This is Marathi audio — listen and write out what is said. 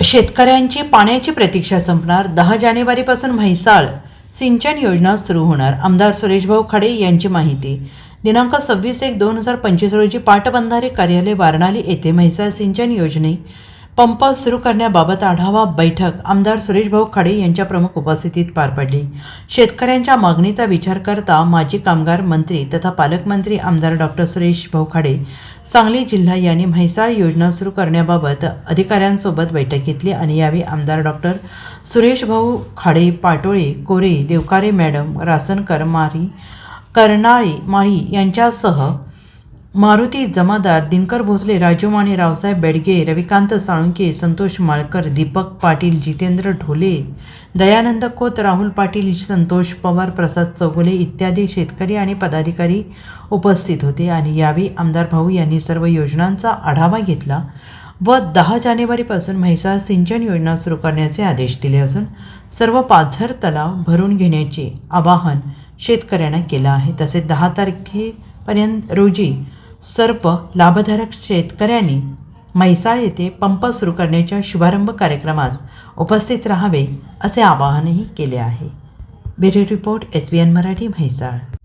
शेतकऱ्यांची पाण्याची प्रतीक्षा संपणार. दहा जानेवारीपासून म्हैसाळ सिंचन योजना सुरू होणार. आमदार सुरेशभाऊ खडे यांची माहिती. दिनांक सव्वीस एक दोन हजार पंचवीस रोजी पाटबंधारे कार्यालय वारणाली येथे म्हैसाळ सिंचन योजने पंप सुरू करण्याबाबत आढावा बैठक आमदार सुरेशभाऊ खाडे यांच्या प्रमुख उपस्थितीत पार पडली. शेतकऱ्यांच्या मागणीचा विचार करता माजी कामगार मंत्री तथा पालकमंत्री आमदार डॉक्टर सुरेश भाऊ खाडे सांगली जिल्हा यांनी म्हैसाळ योजना सुरू करण्याबाबत अधिकाऱ्यांसोबत बैठक घेतली आणि यावेळी आमदार डॉक्टर सुरेशभाऊ खाडे पाटोळे कोरे देवकारे मॅडम रासनकर मारी कर्नाळे माळी यांच्यासह मारुती जमादार दिनकर भोसले राजू माने रावसाहेब बेडगे रविकांत साळुंके संतोष माळकर दीपक पाटील जितेंद्र ढोले दयानंद खोत राहुल पाटील संतोष पवार प्रसाद चौगुले इत्यादी शेतकरी आणि पदाधिकारी उपस्थित होते आणि यावेळी आमदार भाऊ यांनी सर्व योजनांचा आढावा घेतला व दहा जानेवारीपासून म्हैसाळ सिंचन योजना सुरू करण्याचे आदेश दिले असून सर्व पाझर तलाव भरून घेण्याचे आवाहन शेतकऱ्यांना केलं आहे. तसेच दहा तारखेपर्यंत रोजी सर्प लाभधारक शेतकऱ्यांनी म्हैसाळ येथे पंप सुरू करण्याच्या शुभारंभ कार्यक्रमास उपस्थित राहावे असे आवाहनही केले आहे. Bureau report S B N Marathi Mhaisal.